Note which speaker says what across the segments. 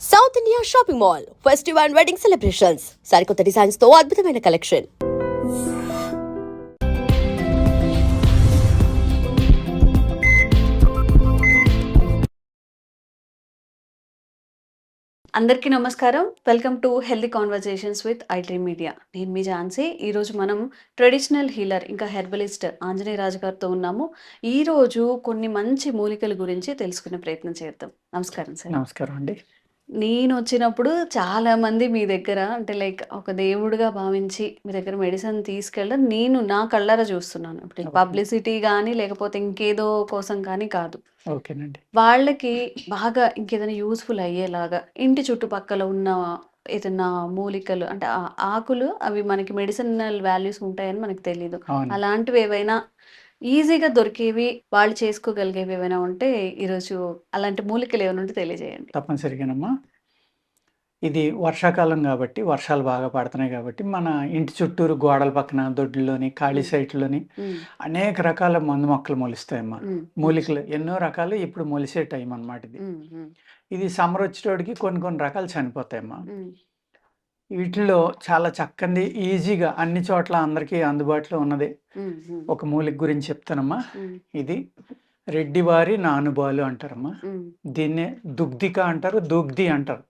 Speaker 1: South India shopping mall festival and wedding celebrations సరికొత్త డిజైన్స్తో అద్భుతమైన కలెక్షన్
Speaker 2: అందరికీ నమస్కారం. Welcome to healthy conversations with I dream media నేను మీ ఝాన్సీ. ఈరోజు మనం ట్రెడిషనల్ హీలర్ ఇంకా హెర్బలిస్ట్ ఆంజనేయ రాజు గారితో ఉన్నాము. ఈరోజు కొన్ని మంచి మూలికల గురించి తెలుసుకునే ప్రయత్నం చేద్దాం. నమస్కారం సార్.
Speaker 3: నమస్కారం అండి.
Speaker 2: నేను వచ్చినప్పుడు చాలా మంది మీ దగ్గర అంటే లైక్ ఒక దేవుడిగా భావించి మీ దగ్గర మెడిసిన్ తీసుకెళ్ళడం నేను నా కళ్ళారా చూస్తున్నాను. ఇప్పుడు. పబ్లిసిటీ కానీ లేకపోతే ఇంకేదో కోసం కానీ కాదు.
Speaker 3: ఓకేనండి.
Speaker 2: వాళ్ళకి బాగా ఇంకేదైనా యూస్ఫుల్ అయ్యేలాగా ఇంటి చుట్టుపక్కల ఉన్న ఏదైనా మూలికలు అంటే ఆ ఆకులు అవి మనకి మెడిసినల్ వాల్యూస్ ఉంటాయని మనకు తెలియదు అలాంటివి ఏవైనా ఈజీగా దొరికేవి వాళ్ళు చేసుకోగలిగేవి ఏవైనా ఉంటే ఈరోజు అలాంటి మూలికలు ఏమైనా ఉంటే తెలియజేయండి.
Speaker 3: తప్పనిసరిగానమ్మా. ఇది వర్షాకాలం కాబట్టి వర్షాలు బాగా పడుతున్నాయి కాబట్టి మన ఇంటి చుట్టూరు గోడల పక్కన దొడ్లోని ఖాళీ. సైట్లోని అనేక రకాల మందు మొక్కలు మొలుస్తాయమ్మా. మూలికలు ఎన్నో రకాలు ఇప్పుడు మొలిసే టైం అన్నమాట ఇది ఇది సమ్మర్ వచ్చేటోడికి కొన్ని కొన్ని రకాలు చనిపోతాయమ్మా. వీటిలో చాలా చక్కనిది ఈజీగా అన్ని చోట్ల అందరికీ అందుబాటులో ఉన్నది. ఒక మూలిక గురించి చెప్తానమ్మా. ఇది రెడ్డివారి నానుబాలు అంటారమ్మా. దీన్నే దుగ్ధిక అంటారు దుగ్ధి అంటారు.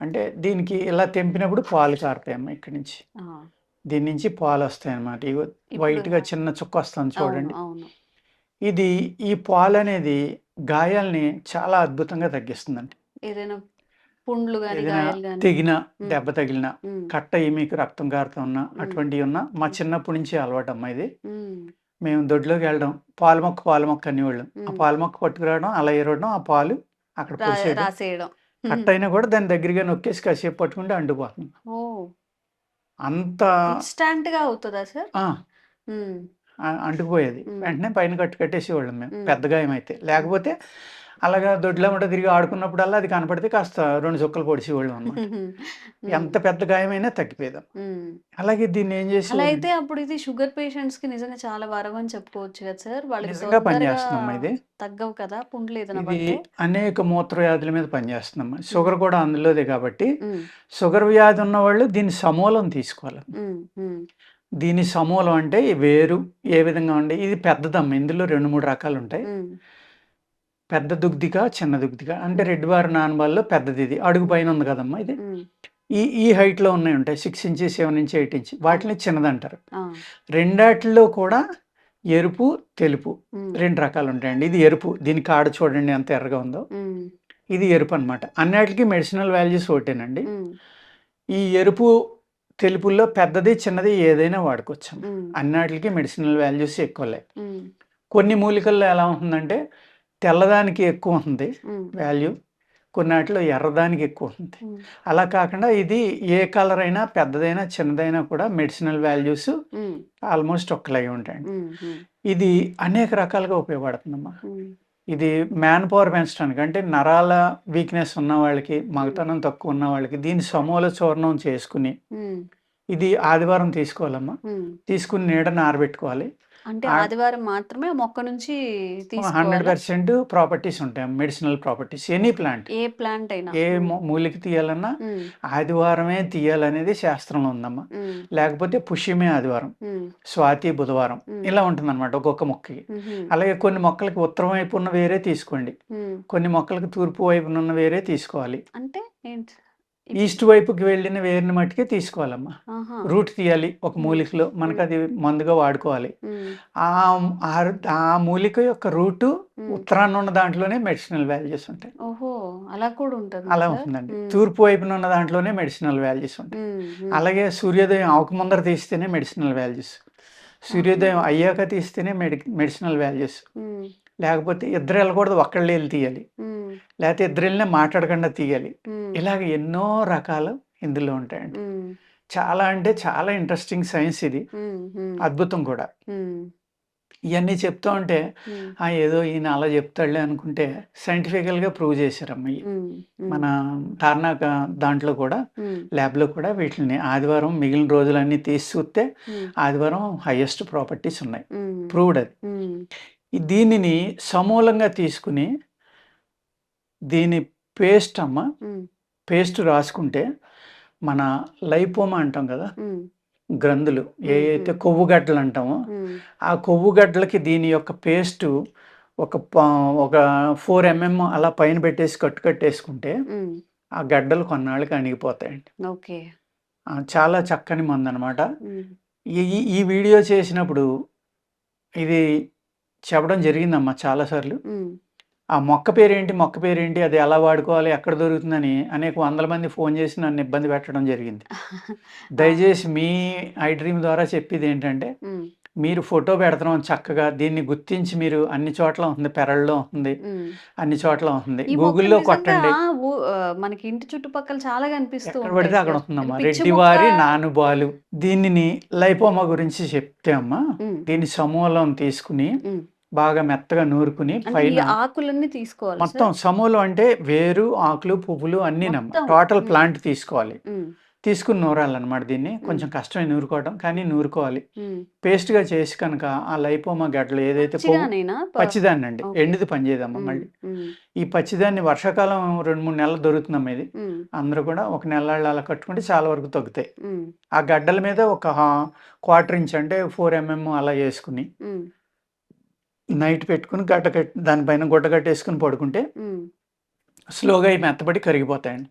Speaker 3: అంటే దీనికి ఇలా తెంపినప్పుడు పాలు కారుతాయమ్మా ఇక్కడి నుంచి. దీని నుంచి పాలు వస్తాయి అన్నమాట ఇగో
Speaker 2: ఇప్పుడు-
Speaker 3: వైట్గా చిన్న చుక్క వస్తుంది చూడండి. ఇది ఈ పాలు అనేది గాయాల్ని చాలా అద్భుతంగా తగ్గిస్తుందండి.
Speaker 2: ఏదైనా పుండ్లు
Speaker 3: తెగిన దెబ్బ తగిలిన కట్ట అయ్యి మీకు రక్తం కారుతా ఉన్నా అటువంటివి ఉన్నా మా చిన్నప్పటి నుంచి అలవాటు అమ్మా ఇది మేము దొడ్లోకి వెళ్ళడం పాలు మొక్క పాలు మొక్క అనేవాళ్ళం. ఆ. పాలు మొక్క పట్టుకురావడం అలా ఏరవడం ఆ పాలు అక్కడ పోసేయడం
Speaker 2: రాసేయడం.
Speaker 3: కట్ అయినా కూడా దాని దగ్గరగా నొక్కేసి కాసేపు పట్టుకుంటే అండిపోతుంది అంత
Speaker 2: ఇన్స్టాంట్గా అవుతుందా సార్?
Speaker 3: అంటుకుపోయేది. వెంటనే పైన కట్టు కట్టేసేవాళ్ళం మేము.
Speaker 2: మ్మ్.
Speaker 3: పెద్ద గాయం అయితే లేకపోతే అలాగా దొడ్లో ఉంటే తిరిగి ఆడుకున్నప్పుడల్లా అది కనపడితే కాస్త రెండు చుక్కలు పొడిచేవాళ్ళం అన్నమాట.
Speaker 2: ఉమ్,
Speaker 3: ఎంత పెద్ద గాయమైనా తగ్గిపోయేది. అలాగే దీన్ని ఏం
Speaker 2: అలా
Speaker 3: చేసి
Speaker 2: అయితే అప్పుడు ఇది షుగర్ పేషెంట్స్కి నిజంగా చాలా వరం అని చెప్పుకోవచ్చు కదా సార్? వాళ్ళకి
Speaker 3: నిజంగా పనిచేస్తుందమ్మా ఇది.
Speaker 2: తగ్గవు కదా పుండ్లు
Speaker 3: ఇది అనేక మూత్ర వ్యాధుల మీద పనిచేస్తుందమ్మా. షుగర్ కూడా అందులోదే కాబట్టి షుగర్ వ్యాధి ఉన్న వాళ్ళు దీని సమూలం తీసుకోవాలి దీని సమూలం అంటే వేరు ఏ విధంగా ఉండే ఇది పెద్దదమ్మ. ఇందులో రెండు మూడు రకాలు ఉంటాయి. పెద్ద దుగ్ధిక చిన్న దుగ్ధిక అంటే రెడ్ బార్ నానబాల్లో పెద్దది ఇది. అడుగు పైన ఉంది కదమ్మా ఇది. ఈ ఈ హైట్లో ఉన్నాయి ఉంటాయి. Six inches seven inch eight inch వాటిని చిన్నదంటారు.
Speaker 2: ఆ,
Speaker 3: రెండాటిలో కూడా ఎరుపు తెలుపు రెండు రకాలు ఉంటాయండి. ఇది ఎరుపు. దీని కాడ చూడండి ఎంత ఎర్రగా ఉందో. ఇది ఎరుపు అనమాట అన్నిటికీ మెడిసినల్ వాల్యూస్ ఒకటేనండి. ఈ ఎరుపు తెలుపుల్లో పెద్దది చిన్నది ఏదైనా వాడుకోవచ్చు అన్నిటికీ మెడిసినల్ వాల్యూస్ ఎక్కువలే. కొన్ని మూలికల్లో ఎలా ఉంటుందంటే తెల్లదానికి ఎక్కువ ఉంటుంది
Speaker 2: ఉమ్,
Speaker 3: వాల్యూ కొన్నాటిలో ఎర్రదానికి ఎక్కువ ఉంటుంది
Speaker 2: ఉమ్,
Speaker 3: అలా కాకుండా ఇది ఏ కలర్ అయినా పెద్దదైనా చిన్నదైనా కూడా మెడిసినల్ వాల్యూస్ ఆల్మోస్ట్ ఒక్కలాగే ఉంటాయండి. ఇది అనేక రకాలుగా ఉపయోగపడుతుందమ్మా. ఇది మ్యాన్ పవర్ పెంచడానికి అంటే నరాల వీక్నెస్ ఉన్న వాళ్ళకి మగతనం తక్కువ ఉన్న వాళ్ళకి దీని సమూల చూర్ణం చేసుకుని ఇది ఆదివారం తీసుకోవాలమ్మా. తీసుకుని నీడని ఆరబెట్టుకోవాలి.
Speaker 2: అంటే ఆదివారం మాత్రమే మొక్క నుంచి
Speaker 3: హండ్రెడ్ పర్సెంట్ ప్రాపర్టీస్ ఉంటాయి మెడిసినల్ ప్రాపర్టీస్ ఎనీ ప్లాంట్.
Speaker 2: ఏ ప్లాంట్ అయినా.
Speaker 3: ఏ మూలిక తీయాలన్నా ఆదివారమే తీయాలనేది శాస్త్రంలో ఉందమ్మా. లేకపోతే పుష్యమే ఆదివారం స్వాతి బుధవారం ఇలా ఉంటుందన్నమాట ఒక్కొక్క మొక్కకి. అలాగే కొన్ని మొక్కలకి ఉత్తరం వైపు ఉన్న వేరే తీసుకోండి. కొన్ని మొక్కలకి తూర్పు వైపున ఉన్న వేరే తీసుకోవాలి.
Speaker 2: అంటే ఏంటి?
Speaker 3: ఈస్ట్ వైపుకి వెళ్ళిన వేరుని మట్టుకే తీసుకోవాలమ్మా. రూట్ తీయాలి ఒక మూలికలో మనకు అది మందుగా వాడుకోవాలి. ఆ ఆ- మూలిక యొక్క రూటు. ఉత్తరాన్ని ఉన్న దాంట్లోనే మెడిసినల్ వాల్యూస్ ఉంటాయి.
Speaker 2: ఓహో అలా కూడా ఉంటుంది
Speaker 3: అలా ఉంటుందండి. తూర్పు వైపున ఉన్న దాంట్లోనే మెడిసినల్ వాల్యూస్ ఉంటాయి. అలాగే సూర్యోదయం అవక ముందర తీస్తేనే మెడిసినల్ వాల్యూస్. సూర్యోదయం అయ్యాక తీస్తేనే మెడి మెడిసినల్ వాల్యూస్. లేకపోతే ఇద్దరు వెళ్ళకూడదు ఒక్కళ్ళు వెళ్ళి తీయాలి. లేకపోతే ఇద్దరు వెళ్ళినా మాట్లాడకుండా తీయాలి. ఇలాగ ఎన్నో రకాలు ఇందులో ఉంటాయండి. చాలా అంటే చాలా ఇంట్రెస్టింగ్ సైన్స్ ఇది. అద్భుతం కూడా. ఇవన్నీ చెప్తూ ఉంటే "ఆ, ఏదో ఈయన అలా చెప్తాడులే అనుకుంటే సైంటిఫికల్గా ప్రూవ్ చేశారమ్మ. మన తార్నాక దాంట్లో కూడా ల్యాబ్లో కూడా వీటిని ఆదివారం మిగిలిన రోజులన్నీ తీసి చూస్తే ఆదివారం హైయెస్ట్ ప్రాపర్టీస్ ఉన్నాయి. ప్రూవ్డ్ అది. దీనిని సమూలంగా తీసుకుని దీని పేస్ట్ అమ్మ పేస్ట్ రాసుకుంటే మన లైపోమా అంటాం కదా గ్రంథులు ఏ. అయితే కొవ్వు గడ్డలు అంటామో ఆ కొవ్వు గడ్డలకి దీని యొక్క పేస్ట్ ఒక ఒక ఫోర్ ఎంఎం అలా పైన పెట్టేసి కట్టు కట్టేసుకుంటే ఆ గడ్డలు కొన్నాళ్ళకి అణిగిపోతాయండి.
Speaker 2: ఓకే.
Speaker 3: చాలా చక్కని మందు అనమాట ఈ వీడియో చేసినప్పుడు ఇది చెప్పడం జరిగిందమ్మా చాలాసార్లు ఆ మొక్క పేరేంటి మొక్క పేరేంటి అది ఎలా వాడుకోవాలి ఎక్కడ దొరుకుతుందని అనేక వందల మంది ఫోన్ చేసి నన్ను ఇబ్బంది పెట్టడం జరిగింది. దయచేసి మీ ఐ డ్రీమ్ ద్వారా చెప్పేది ఏంటంటే మీరు ఫోటో పెడతాం చక్కగా దీన్ని గుర్తించి మీరు అన్ని చోట్ల ఉంది పెరళ్ళలో ఉంది. అన్ని చోట్ల ఉంది గూగుల్లో కొట్టండి.
Speaker 2: మనకి ఇంటి చుట్టుపక్కల చాలా కనిపిస్తూ
Speaker 3: ఎక్కడ
Speaker 2: ఉంటాయి
Speaker 3: పడితే అక్కడ
Speaker 2: పిచ్చి
Speaker 3: రెడ్డివారి. నానుబాలు దీనిని లైపోమా గురించి చెప్తే అమ్మా దీని సమూలం తీసుకుని. బాగా మెత్తగా నూరుకుని పైన
Speaker 2: ఆకులన్నీ తీసుకోవాలి
Speaker 3: మొత్తం సమూలం అంటే వేరు ఆకులు పువ్వులు అన్నీ నమ్మ. టోటల్. ప్లాంట్ తీసుకోవాలి. తీసుకుని నూరాలన్నమాట దీన్ని. కొంచెం కష్టమే నూరుకోవడం కానీ నూరుకోవాలి.
Speaker 2: ఉమ్.
Speaker 3: పేస్ట్గా చేసి కనుక ఆ లైపోమా గడ్డలు ఏదైతే పచ్చిదాన్ని? అండి. ఎండిది పనిచేయదమ్మా
Speaker 2: ఉమ్,
Speaker 3: మళ్ళీ. ఈ పచ్చిదాన్ని వర్షాకాలం రెండు మూడు నెలలు దొరుకుతుందమ్మా ఇది. అందరూ కూడా ఒక నెల అలా కట్టుకుంటే చాలా వరకు తగ్గుతాయి. ఆ గడ్డల మీద ఒక క్వార్టర్ ఇంచ్ అంటే ఫోర్ ఎంఎం అలా వేసుకుని నైట్ పెట్టుకుని గడ్డ కట్టి దానిపైన గుడ్డ కట్టేసుకుని పడుకుంటే. స్లోగా ఈ మెత్తబడి కరిగిపోతాయండి.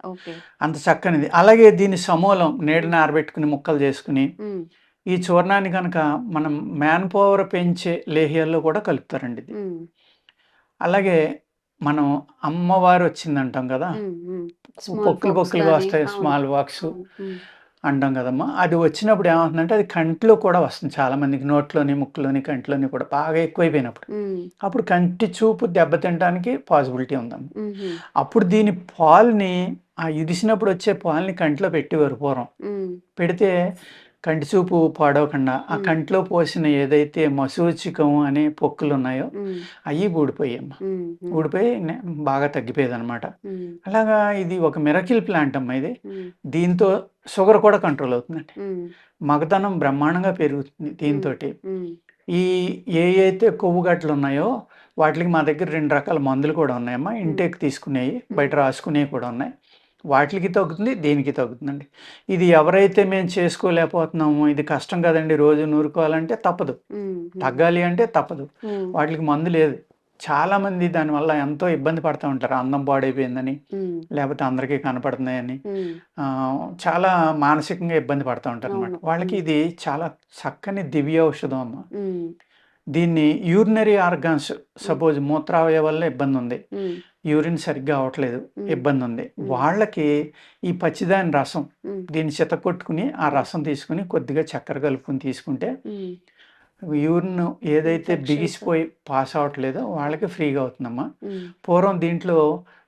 Speaker 3: అంత చక్కనిది. అలాగే దీని సమూలం నీడని ఆరబెట్టుకుని ముక్కలు చేసుకుని ఈ చూర్ణాన్ని కనుక మనం మ్యాన్ పవర్ పెంచే లేహ్యాల్లో కూడా కలుపుతారండి ఇది. అలాగే మనం అమ్మవారు వచ్చిందంటాం కదా? పొక్కులు పొక్కులుగా వస్తాయి స్మాల్
Speaker 2: ఉమ్,
Speaker 3: అంటాం కదమ్మా. అది వచ్చినప్పుడు ఏమవుతుందంటే అది కంటిలో కూడా వస్తుంది. చాలా మందికి నోట్లోని ముక్కులోని కంటిలోని కూడా బాగా ఎక్కువైపోయినప్పుడు. అప్పుడు కంటి చూపు దెబ్బతినడానికి పాసిబిలిటీ ఉందమ్మా అప్పుడు దీని పాల్ని ఆ ఇదిసినప్పుడు వచ్చే పాల్ని కంటిలో పెట్టేవారు పూర్వం
Speaker 2: ఉమ్,
Speaker 3: పెడితే కంటి చూపు పాడవకుండా ఆ. కంటిలో పోసిన ఏదైతే మసూచికం అనే పొక్కులు ఉన్నాయో అవి ఊడిపోయాయమ్మా ఊడిపోయి బాగా తగ్గిపోయేది అనమాట అలాగా ఇది ఒక మిరకిల్ ప్లాంట్ అమ్మా ఇది. దీంతో షుగర్ కూడా కంట్రోల్ అవుతుందండి. మగతనం బ్రహ్మాండంగా పెరుగుతుంది దీంతో ఈ ఏ అయితే కొవ్వు గట్లు ఉన్నాయో వాటికి మా దగ్గర రెండు రకాల మందులు కూడా ఉన్నాయమ్మా. ఇంటేక్ తీసుకునేవి బయట రాసుకునేవి కూడా ఉన్నాయి. వాటికి తగ్గుతుంది దీనికి తగ్గుతుందండి? ఇది ఎవరైతే మేము చేసుకోలేకపోతున్నామో ఇది కష్టం కదండి రోజు నూరుకోవాలంటే తప్పదు. తగ్గాలి అంటే తప్పదు. వాటికి మందు లేదు. చాలా మంది దానివల్ల ఎంతో ఇబ్బంది పడుతూ ఉంటారు. అందం పాడైపోయిందని లేకపోతే అందరికీ కనపడుతున్నాయని చాలా మానసికంగా ఇబ్బంది పడుతూ ఉంటారు అనమాట. వాళ్ళకి ఇది చాలా చక్కని దివ్య ఔషధం అమ్మ దీన్ని యూరినరీ ఆర్గాన్స్ సపోజ్ మూత్రావయవాల్లో ఇబ్బంది ఉంది. యూరిన్ సరిగ్గా అవట్లేదు
Speaker 2: మ్మ్.
Speaker 3: ఇబ్బంది ఉంది. వాళ్ళకి ఈ పచ్చిదాని రసం దీన్ని చితకొట్టుకుని ఆ రసం తీసుకుని కొద్దిగా చక్కెర కలుపుకుని తీసుకుంటే యూరిన్ ఏదైతే. బిగిసిపోయి పాస్ అవ్వట్లేదో వాళ్ళకి ఫ్రీగా అవుతుందమ్మా. పూర్వం దీంట్లో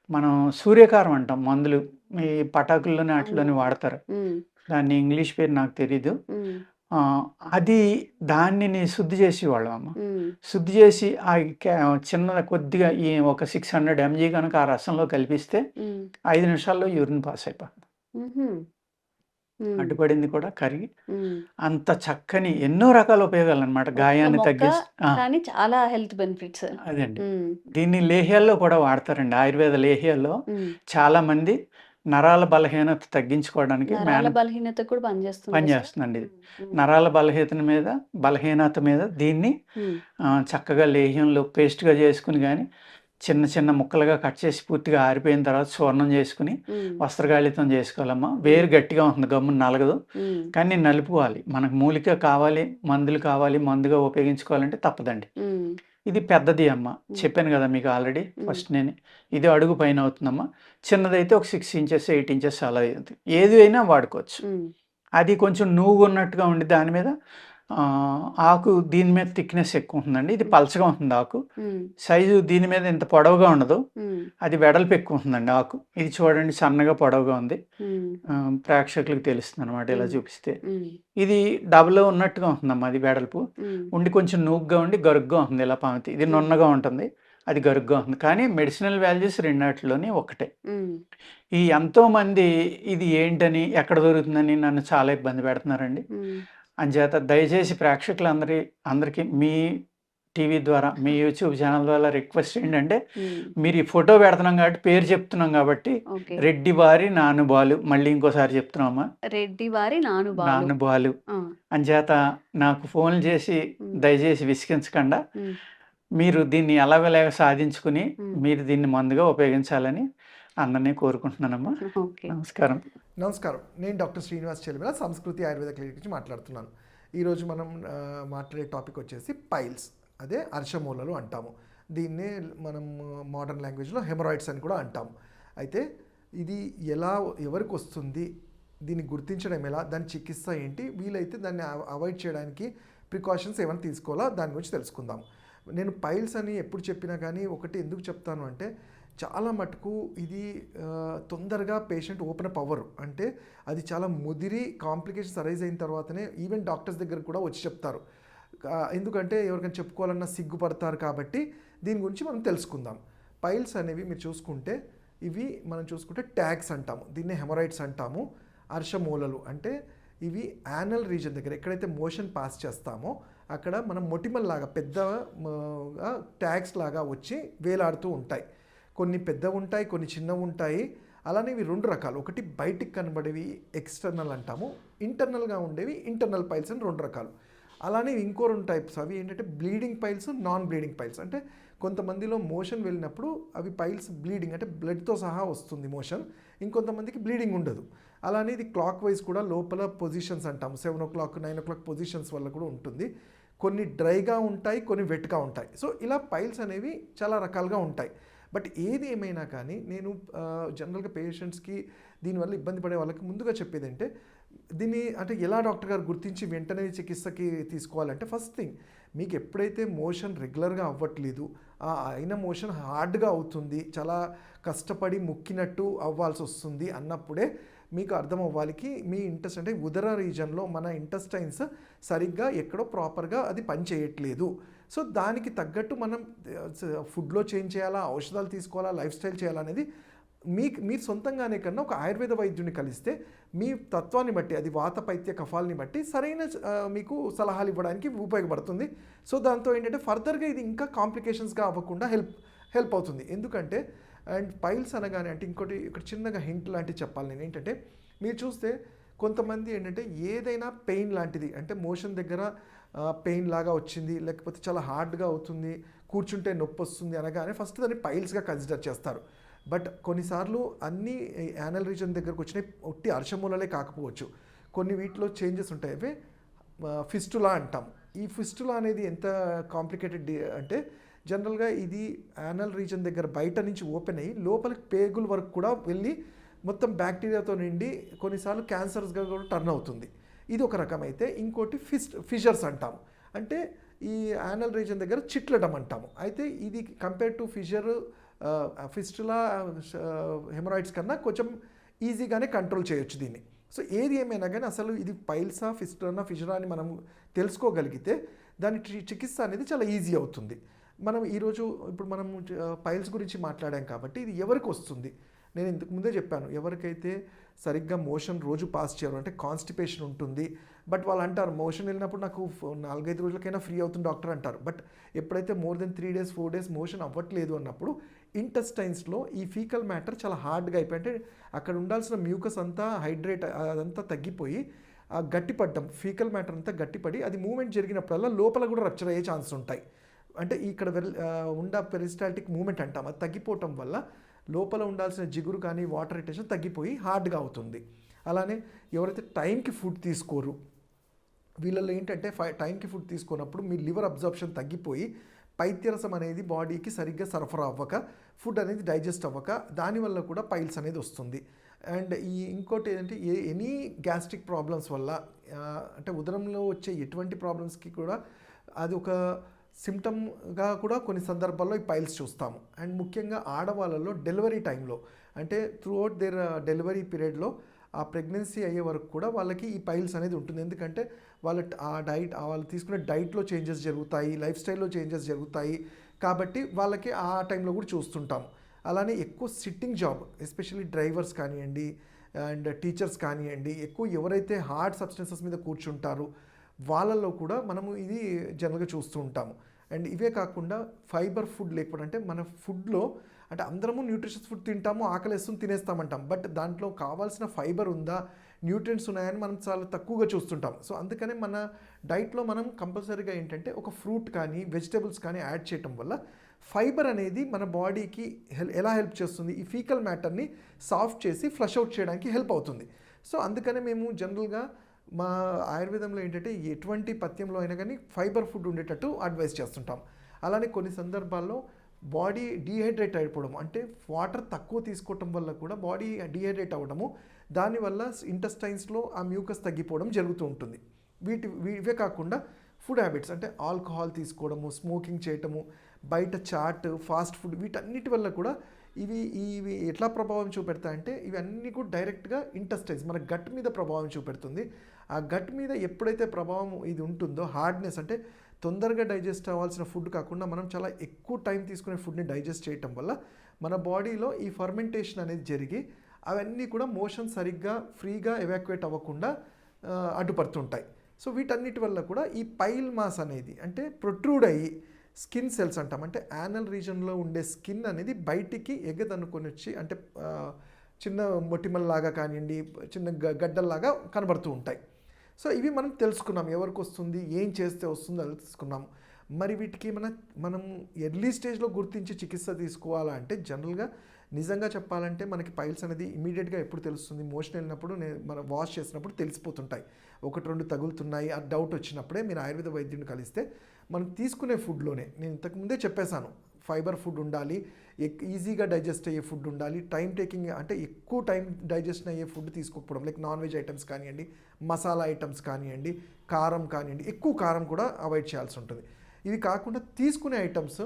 Speaker 3: మనం సూర్యకారం అంటాం మందులు. ఈ పటాకుల్లోని వాటిలోని వాడతారు. దాన్ని ఇంగ్లీష్ పేరు నాకు తెలీదు. అది దాన్ని శుద్ధి చేసేవాళ్ళం అమ్మ శుద్ధి చేసి ఆ చిన్న కొద్దిగా ఈ ఒక సిక్స్ హండ్రెడ్ ఎంజీ కనుక ఆ రసంలో కలిపిస్తే ఐదు నిమిషాల్లో యూరిన్ పాస్ అయిపోతుంది అడ్డుపడింది కూడా కరిగి. అంత చక్కని ఎన్నో రకాల ఉపయోగాలు అనమాట గాయాన్ని
Speaker 2: మొక్క
Speaker 3: తగ్గిస్ ఆ,
Speaker 2: కానీ చాలా హెల్త్ బెనిఫిట్స్.
Speaker 3: అదండి దీన్ని లేహ్యాల్లో కూడా వాడతారండి. ఆయుర్వేద లేహ్యాల్లో చాలా మంది నరాల బలహీనత తగ్గించుకోవడానికి
Speaker 2: నరాల బలహీనత కూడా పనిచేస్తుంది
Speaker 3: పనిచేస్తుందండి. ఇది నరాల బలహీనత మీద బలహీనత మీద దీన్ని చక్కగా లేహ్యంలో పేస్ట్గా చేసుకుని కానీ చిన్న చిన్న ముక్కలుగా కట్ చేసి పూర్తిగా ఆరిపోయిన తర్వాత చూర్ణం చేసుకుని వస్త్రగాళితం చేసుకోవాలమ్మా. వేరు గట్టిగా ఉంటుంది గమ్మున నలగదు. కానీ నలుపుకోవాలి. మనకు మూలిక కావాలి మందులు కావాలి మందుగా ఉపయోగించుకోవాలంటే తప్పదండి. ఇది పెద్దది అమ్మ. చెప్పాను కదా మీకు ఆల్రెడీ ఫస్ట్ నేను. ఇది అడుగు పైన అవుతుందమ్మా. చిన్నదైతే ఒక సిక్స్ ఇంచెస్ ఎయిట్ ఇంచెస్ అలా అవుతుంది. ఏది అయినా వాడుకోవచ్చు. అది కొంచెం నువ్వు ఉన్నట్టుగా ఉండి దాని మీద ఆకు దీని మీద థిక్నెస్ ఎక్కువ ఉంటుందండి ఇది పలచగా ఉంటుంది ఆకు. సైజు దీని మీద ఇంత పొడవుగా ఉండదు. అది వెడల్పు ఎక్కువ ఉంటుందండి ఆకు. ఇది చూడండి సన్నగా పొడవుగా ఉంది. ప్రేక్షకులకు తెలుస్తుంది అనమాట ఇలా. చూపిస్తే. ఇది డబుల్ ఉన్నట్టుగా ఉంటుందమ్మా అది వెడల్పు. ఉండి కొంచెం నూగ్గా ఉండి గరుగ్గా ఉంటుంది ఇలా పామితి. ఇది నున్నగా ఉంటుంది. అది గరుగ్గా ఉంటుంది. కానీ మెడిసినల్ వాల్యూస్ రెండాటిలోని ఒకటే. ఈ ఎంతోమంది ఇది ఏంటని ఎక్కడ దొరుకుతుందని నన్ను చాలా ఇబ్బంది పెడుతున్నారండి. అంచేత దయచేసి ప్రేక్షకులందరి అందరికీ మీ టీవీ ద్వారా మీ యూట్యూబ్ ఛానల్ ద్వారా రిక్వెస్ట్ ఏంటంటే మీరు ఈ ఫోటో పెడుతున్నాం కాబట్టి పేరు చెప్తున్నాం కాబట్టి రెడ్డి వారి నానుబాలు మళ్ళీ ఇంకోసారి చెప్తున్నామా?
Speaker 2: రెడ్డి వారి నాను బాలు.
Speaker 3: నానుబాలు
Speaker 2: ఆ,
Speaker 3: అంచేత నాకు ఫోన్ చేసి దయచేసి విసిగించకుండా మీరు దీన్ని ఎలాగోలాగ సాధించుకుని. మీరు దీన్ని మందుగా ఉపయోగించాలని అందరినీ కోరుకుంటున్నానమ్మా. నమస్కారం.
Speaker 4: నమస్కారం. నేను డాక్టర్ శ్రీనివాస్ చెలిమిల సంస్కృతి ఆయుర్వేద క్లినిక్ నుంచి మాట్లాడుతున్నాను. ఈరోజు మనం మాట్లాడే టాపిక్ వచ్చేసి పైల్స్. అదే అర్షమూలలు అంటాము. దీన్నే మనం మోడర్న్ లాంగ్వేజ్లో హెమరాయిడ్స్ అని కూడా అంటాము. అయితే ఇది ఎలా ఎవరికి వస్తుంది దీన్ని గుర్తించడం ఎలా దాని చికిత్స ఏంటి వీలైతే దాన్ని అవాయిడ్ చేయడానికి ప్రికాషన్స్ ఏమైనా తీసుకోవాలా దాని గురించి తెలుసుకుందాం నేను పైల్స్ అని ఎప్పుడు చెప్పినా కానీ ఒకటి ఎందుకు చెప్తాను అంటే చాలా మటుకు ఇది తొందరగా పేషెంట్ ఓపెన్ అప్ అవ్వరు. అంటే అది చాలా ముదిరి కాంప్లికేషన్స్ అరైజ్ అయిన తర్వాతనే ఈవెన్ డాక్టర్స్ దగ్గర కూడా వచ్చి చెప్తారు. ఎందుకంటే ఎవరికైనా చెప్పుకోవాలన్నా సిగ్గుపడతారు కాబట్టి దీని గురించి మనం తెలుసుకుందాం. పైల్స్ అనేవి మీరు చూసుకుంటే ఇవి మనం చూసుకుంటే ట్యాగ్స్ అంటాము. దీన్ని హెమరాయిడ్స్ అంటాము. అర్షమూలలు అంటే ఇవి యానల్ రీజన్ దగ్గర ఎక్కడైతే మోషన్ పాస్ చేస్తామో అక్కడ మనం మొటిమల్ లాగా పెద్ద ట్యాగ్స్ లాగా వచ్చి వేలాడుతూ ఉంటాయి. కొన్ని పెద్దవి ఉంటాయి కొన్ని చిన్నవి ఉంటాయి. అలానే ఇవి రెండు రకాలు. ఒకటి బయటికి కనబడేవి ఎక్స్టర్నల్ అంటాము. ఇంటర్నల్గా ఉండేవి ఇంటర్నల్ పైల్స్ అని రెండు రకాలు. అలానే ఇంకో రెండు టైప్స్ అవి ఏంటంటే bleeding piles non bleeding piles అంటే కొంతమందిలో మోషన్ వెళ్ళినప్పుడు అవి పైల్స్ బ్లీడింగ్ అంటే బ్లడ్తో సహా వస్తుంది మోషన్ ఇంకొంతమందికి బ్లీడింగ్ ఉండదు. అలానే ఇది క్లాక్ వైజ్ కూడా లోపల పొజిషన్స్ అంటాము. Seven o'clock nine o'clock positions వల్ల కూడా ఉంటుంది. కొన్ని డ్రైగా ఉంటాయి కొన్ని వెట్గా ఉంటాయి. సో ఇలా పైల్స్ అనేవి చాలా రకాలుగా ఉంటాయి. బట్ ఏది ఏమైనా కానీ నేను జనరల్గా పేషెంట్స్కి దీనివల్ల ఇబ్బంది పడే వాళ్ళకి ముందుగా చెప్పేది అంటే దీన్ని అంటే ఎలా డాక్టర్ గారు గుర్తించి వెంటనే చికిత్సకి తీసుకోవాలంటే ఫస్ట్ థింగ్ మీకు ఎప్పుడైతే మోషన్ రెగ్యులర్గా అవ్వట్లేదు ఆ అయిన మోషన్ హార్డ్గా అవుతుంది చాలా కష్టపడి ముక్కినట్టు అవ్వాల్సి వస్తుంది అన్నప్పుడే మీకు అర్థం అవ్వాలికి మీ ఇంటెస్ట్ అంటే ఉదర రీజన్లో మన ఇంటెస్టైన్స్ సరిగ్గా ఎక్కడో ప్రాపర్గా అది పనిచేయట్లేదు. సో దానికి తగ్గట్టు మనం ఫుడ్లో చేంజ్ చేయాలా ఔషధాలు తీసుకోవాలా లైఫ్ స్టైల్ చేయాలా అనేది మీకు మీరు సొంతంగానే కన్నా ఒక ఆయుర్వేద వైద్యుని కలిస్తే మీ తత్వాన్ని బట్టి అది వాత పైత్య కఫాలని బట్టి సరైన మీకు సలహాలు ఇవ్వడానికి ఉపయోగపడుతుంది. సో దాంతో ఏంటంటే ఫర్దర్గా ఇది ఇంకా కాంప్లికేషన్స్గా అవ్వకుండా హెల్ప్ హెల్ప్ అవుతుంది. ఎందుకంటే అండ్ పైల్స్ అనగానే అంటే ఇంకోటి ఇక్కడ చిన్నగా హింట్ లాంటివి చెప్పాలి నేను. ఏంటంటే మీరు చూస్తే కొంతమంది ఏంటంటే ఏదైనా పెయిన్ లాంటిది అంటే మోషన్ దగ్గర పెయిన్ లాగా వచ్చింది లేకపోతే చాలా హార్డ్గా అవుతుంది కూర్చుంటే నొప్పి వస్తుంది అనగానే ఫస్ట్ దాన్ని పైల్స్గా కన్సిడర్ చేస్తారు. బట్ కొన్నిసార్లు అన్ని యానల్ రీజన్ దగ్గరకు వచ్చినాయి ఒట్టి అర్షమూలలే కాకపోవచ్చు. కొన్ని వీటిలో చేంజెస్ ఉంటాయి. అవి ఫిస్టులా అంటాం. ఈ ఫిస్టులా అనేది ఎంత కాంప్లికేటెడ్ అంటే జనరల్గా ఇది యానల్ రీజన్ దగ్గర బయట నుంచి ఓపెన్ అయ్యి లోపలికి పేగుల వరకు కూడా వెళ్ళి మొత్తం బ్యాక్టీరియాతో నిండి కొన్నిసార్లు క్యాన్సర్స్గా కూడా టర్న్ అవుతుంది. ఇది ఒక రకమైతే ఇంకోటి ఫిస్ట్ ఫిషర్స్ అంటాము. అంటే ఈ యానల్ రీజన్ దగ్గర చిట్లడం అంటాము. అయితే ఇది compare to fissure fistula haemorrhoids కన్నా కొంచెం ఈజీగానే కంట్రోల్ చేయొచ్చు దీన్ని. సో ఏది ఏమైనా కానీ అసలు ఇది పైల్సా ఫిస్టర్నా ఫిషరా అని మనం తెలుసుకోగలిగితే దాని చికిత్స అనేది చాలా ఈజీ అవుతుంది. మనం ఈరోజు ఇప్పుడు మనం పైల్స్ గురించి మాట్లాడాం కాబట్టి ఇది ఎవరికి వస్తుంది? నేను ఇంతకు ముందే చెప్పాను ఎవరికైతే సరిగ్గా మోషన్ రోజు పాస్ చేయరు అంటే కాన్స్టిపేషన్ ఉంటుంది బట్ వాళ్ళు అంటారు మోషన్ వెళ్ళినప్పుడు నాకు నాలుగైదు రోజులకైనా ఫ్రీ అవుతుంది డాక్టర్ అంటారు బట్ ఎప్పుడైతే more than three days four days motion అవ్వట్లేదు అన్నప్పుడు ఇంటెస్టైన్స్లో ఈ ఫీకల్ మ్యాటర్ చాలా హార్డ్గా అయిపోయి అంటే అక్కడ ఉండాల్సిన మ్యూకస్ అంతా హైడ్రేట్ అదంతా తగ్గిపోయి గట్టిపడ్డం ఫీకల్ మ్యాటర్ అంతా గట్టిపడి అది మూమెంట్ జరిగినప్పుడల్లా లోపల కూడా రప్చర్ అయ్యే ఛాన్స్ ఉంటాయి అంటే ఇక్కడ వెల్ ఉండ పెరిస్టాల్టిక్ మూమెంట్ అంటాం అది తగ్గిపోవటం వల్ల లోపల ఉండాల్సిన జిగురు కానీ వాటర్ రిటెన్షన్ తగ్గిపోయి హార్డ్గా అవుతుంది. అలానే ఎవరైతే టైంకి ఫుడ్ తీసుకోరు వీళ్ళల్లో ఏంటంటే ఫై టైంకి ఫుడ్ తీసుకున్నప్పుడు మీ లివర్ అబ్జర్ప్షన్ తగ్గిపోయి పైత్యరసం అనేది బాడీకి సరిగ్గా సరఫరా అవ్వక ఫుడ్ అనేది డైజెస్ట్ అవ్వక దానివల్ల కూడా పైల్స్ అనేది వస్తుంది. అండ్ ఈ ఇంకోటి ఏంటంటే ఏ ఎనీ గ్యాస్ట్రిక్ ప్రాబ్లమ్స్ వల్ల అంటే ఉదరంలో వచ్చే ఎటువంటి ప్రాబ్లమ్స్కి కూడా అది ఒక సిమ్టమ్గా కూడా కొన్ని సందర్భాల్లో ఈ పైల్స్ చూస్తాము. అండ్ ముఖ్యంగా ఆడవాళ్ళలో డెలివరీ టైంలో అంటే త్రూఅవుట్ దేర్ uh, డెలివరీ పీరియడ్లో ఆ ప్రెగ్నెన్సీ అయ్యే వరకు కూడా వాళ్ళకి ఈ పైల్స్ అనేది ఉంటుంది. ఎందుకంటే వాళ్ళ ఆ డైట్ వాళ్ళు తీసుకునే డైట్లో చేంజెస్ జరుగుతాయి లైఫ్ స్టైల్లో చేంజెస్ జరుగుతాయి. కాబట్టి వాళ్ళకి ఆ టైంలో కూడా చూస్తుంటాం. అలానే ఎక్కువ సిట్టింగ్ జాబ్ ఎస్పెషల్లీ డ్రైవర్స్ కానివ్వండి అండ్ టీచర్స్ కానివ్వండి ఎక్కువ ఎవరైతే హార్డ్ సబ్స్టెన్సెస్ మీద కూర్చుంటారో వాళ్ళల్లో కూడా మనము ఇది జనరల్గా చూస్తూ ఉంటాము. అండ్ ఇవే కాకుండా ఫైబర్ ఫుడ్ లేకపోవడం అంటే మన ఫుడ్లో అంటే అందరము న్యూట్రిషన్స్ ఫుడ్ తింటాము ఆకలిస్తుంది తినేస్తామంటాం. బట్ దాంట్లో కావాల్సిన ఫైబర్ ఉందా న్యూట్రియంట్స్ ఉన్నాయని మనం చాలా తక్కువగా చూస్తుంటాం. సో అందుకనే మన డైట్లో మనం కంపల్సరీగా ఏంటంటే ఒక ఫ్రూట్ కానీ వెజిటేబుల్స్ కానీ యాడ్ చేయటం వల్ల ఫైబర్ అనేది మన బాడీకి హెల్ ఎలా హెల్ప్ చేస్తుంది? ఈ ఫీకల్ మ్యాటర్ని సాఫ్ట్ చేసి ఫ్లష్ అవుట్ చేయడానికి హెల్ప్ అవుతుంది. సో అందుకనే మేము జనరల్గా మా ఆయుర్వేదంలో ఏంటంటే ఎటువంటి పథ్యంలో అయినా కానీ ఫైబర్ ఫుడ్ ఉండేటట్టు అడ్వైస్ చేస్తుంటాం. అలానే కొన్ని సందర్భాల్లో బాడీ డీహైడ్రేట్ అయిపోవడం అంటే వాటర్ తక్కువ తీసుకోవటం వల్ల కూడా బాడీ డీహైడ్రేట్ అవ్వడము దానివల్ల ఇంటెస్టైన్స్లో ఆ మ్యూకస్ తగ్గిపోవడం జరుగుతూ ఉంటుంది. వీటి వీ- ఇవే కాకుండా ఫుడ్ హ్యాబిట్స్ అంటే ఆల్కహాల్ తీసుకోవడము స్మోకింగ్ చేయటము బయట చాట్ ఫాస్ట్ ఫుడ్ వీటన్నిటి వల్ల కూడా ఇవి ఇవి ఎట్లా ప్రభావం చూపెడతాయంటే ఇవన్నీ కూడా డైరెక్ట్గా ఇంటెస్టైన్స్ మన గట్ మీద ప్రభావం చూపెడుతుంది. ఆ గట్ మీద ఎప్పుడైతే ప్రభావం ఇది ఉంటుందో హార్డ్నెస్ అంటే తొందరగా డైజెస్ట్ అవ్వాల్సిన ఫుడ్ కాకుండా మనం చాలా ఎక్కువ టైం తీసుకునే ఫుడ్ని డైజెస్ట్ చేయటం వల్ల మన బాడీలో ఈ ఫర్మెంటేషన్ అనేది జరిగి అవన్నీ కూడా మోషన్ సరిగ్గా ఫ్రీగా ఎవాక్యుయేట్ అవ్వకుండా అడ్డుపడుతుంటాయి. సో వీటన్నిటి వల్ల కూడా ఈ పైల్ మాస్ అనేది అంటే ప్రొట్రూడ్ అయ్యి స్కిన్ సెల్స్ అంటాం. అంటే యానల్ రీజన్లో ఉండే స్కిన్ అనేది బయటికి ఎగదనుకొని వచ్చి అంటే చిన్న మొటిమల్లాగా కానివ్వండి చిన్న గ- గడ్డల్లాగా కనబడుతూ ఉంటాయి. సో ఇవి మనం తెలుసుకున్నాం. ఎవరికి వస్తుంది ఏం చేస్తే వస్తుందో అది తెలుసుకున్నాం. మరి వీటికి మన మనం ఎర్లీ స్టేజ్లో గుర్తించి చికిత్స తీసుకోవాలా అంటే జనరల్గా నిజంగా చెప్పాలంటే మనకి పైల్స్ అనేది ఇమీడియట్గా ఎప్పుడు తెలుస్తుంది? మోషన్ వెళ్ళినప్పుడు నేను మనం వాష్ చేసినప్పుడు తెలిసిపోతుంటాయి. ఒకటి రెండు తగులుతున్నాయి. ఆ డౌట్ వచ్చినప్పుడే మీరు ఆయుర్వేద వైద్యుని కలిస్తే మనం తీసుకునే ఫుడ్లోనే నేను ఇంతకుముందే చెప్పేశాను ఫైబర్ ఫుడ్ ఉండాలి ఎక్- ఈజీగా డైజెస్ట్ అయ్యే ఫుడ్ ఉండాలి టైం టేకింగ్ అంటే ఎక్కువ టైం డైజెషన్ అయ్యే ఫుడ్ తీసుకోకపోవడం లైక్ నాన్ వెజ్ ఐటమ్స్ కానివ్వండి మసాలా ఐటమ్స్ కానివ్వండి కారం కానివ్వండి ఎక్కువ కారం కూడా అవాయిడ్ చేయాల్సి ఉంటుంది. ఇవి కాకుండా తీసుకునే ఐటమ్స్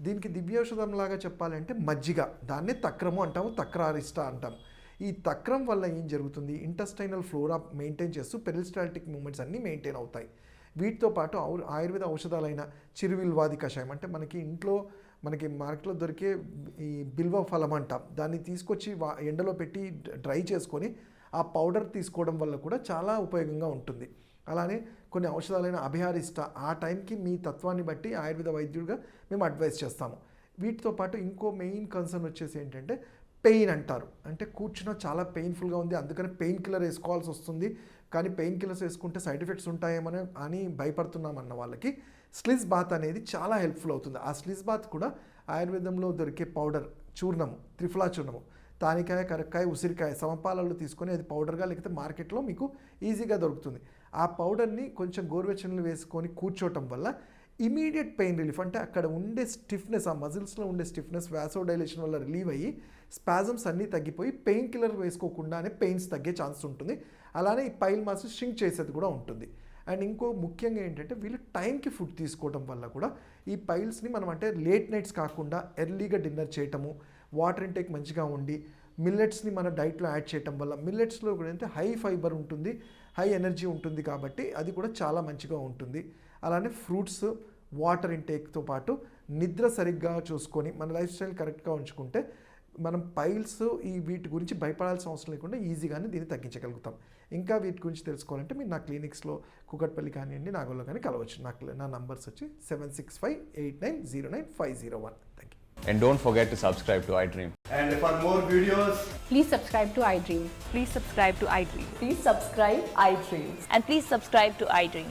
Speaker 4: దీనికి దివ్యౌషధం లాగా చెప్పాలంటే మజ్జిగ దాన్నే తక్రము అంటాము తక్రారిష్ట అంటాము. ఈ తక్రం వల్ల ఏం జరుగుతుంది? ఇంటస్టైనల్ ఫ్లోరా మెయింటైన్ చేస్తూ పెరిస్టాల్టిక్ మూమెంట్స్ అన్నీ మెయింటైన్ అవుతాయి. వీటితో పాటు ఆయుర్వేద ఔషధాలైన చిరువిల్వాది కషాయం. అంటే మనకి ఇంట్లో మనకి మార్కెట్లో దొరికే ఈ బిల్వ ఫలం అంటాం దాన్ని తీసుకొచ్చి వా- ఎండలో పెట్టి డ్రై చేసుకొని ఆ పౌడర్ తీసుకోవడం వల్ల కూడా చాలా ఉపయోగంగా ఉంటుంది. అలానే కొన్ని ఔషధాలైన అభిహారిష్ట ఆ టైంకి మీ తత్వాన్ని బట్టి ఆయుర్వేద వైద్యుడిగా మేము అడ్వైస్ చేస్తాము. వీటితో పాటు ఇంకో మెయిన్ కన్సర్న్ వచ్చేసి ఏంటంటే పెయిన్ అంటారు. అంటే కూర్చున్న చాలా పెయిన్ఫుల్గా ఉంది అందుకని పెయిన్ కిల్లర్ వేసుకోవాల్సి వస్తుంది. కానీ పెయిన్ కిల్లర్స్ వేసుకుంటే సైడ్ ఎఫెక్ట్స్ ఉంటాయేమని అని భయపడుతున్నామన్న వాళ్ళకి స్లిజ్ బాత్ అనేది చాలా హెల్ప్ఫుల్ అవుతుంది. ఆ స్లిజ్ బాత్ కూడా ఆయుర్వేదంలో దొరికే పౌడర్ చూర్ణము త్రిఫలా చూర్ణము తానికాయ కరక్కాయ ఉసిరికాయ సమపాలలో తీసుకొని అది పౌడర్గా లేకపోతే మార్కెట్లో మీకు ఈజీగా దొరుకుతుంది. ఆ పౌడర్ని కొంచెం గోరువెచ్చనలు వేసుకొని కూర్చోవటం వల్ల ఇమీడియట్ పెయిన్ రిలీఫ్ అంటే అక్కడ ఉండే స్టిఫ్నెస్ ఆ మజిల్స్లో ఉండే స్టిఫ్నెస్ వ్యాసోడైలేషన్ వల్ల రిలీవ్ అయ్యి స్పాజమ్స్ అన్నీ తగ్గిపోయి పెయిన్ కిల్లర్ వేసుకోకుండానే పెయిన్స్ తగ్గే ఛాన్స్ ఉంటుంది. అలానే ఈ పైల్ మాస్ షింక్ చేసేది కూడా ఉంటుంది. అండ్ ఇంకో ముఖ్యంగా ఏంటంటే వీళ్ళు టైంకి ఫుడ్ తీసుకోవడం వల్ల కూడా ఈ పైల్స్ని మనం అంటే లేట్ నైట్స్ కాకుండా ఎర్లీగా డిన్నర్ చేయటము వాటర్ ఇంటేక్ మంచిగా ఉండి మిల్లెట్స్ని మన డైట్లో యాడ్ చేయటం వల్ల మిల్లెట్స్లో కూడా ఏంటంటే హై ఫైబర్ ఉంటుంది హై ఎనర్జీ ఉంటుంది కాబట్టి అది కూడా చాలా మంచిగా ఉంటుంది. అలానే ఫ్రూట్స్ వాటర్ ఇంటేక్తో పాటు నిద్ర సరిగ్గా చూసుకొని మన లైఫ్ స్టైల్ కరెక్ట్గా ఉంచుకుంటే మనం పైల్స్ ఈ వీటి గురించి భయపడాల్సిన అవసరం లేకుండా ఈజీగానే దీన్ని తగ్గించగలుగుతాం ఇంకా వీటి గురించి తెలుసుకోవాలంటే మీరు నా క్లినిక్స్లో కుకట్పల్లి కానివ్వండి నాగోల్లో కానీ కలవచ్చు నాకు నా నంబర్స్ వచ్చి seven six five eight nine zero nine five zero one thank you
Speaker 5: And don't forget to subscribe to iDream.
Speaker 6: And for more videos,
Speaker 7: Please subscribe to iDream.
Speaker 8: Please subscribe to iDream.
Speaker 7: Please subscribe iDreams.
Speaker 8: And please subscribe to iDream.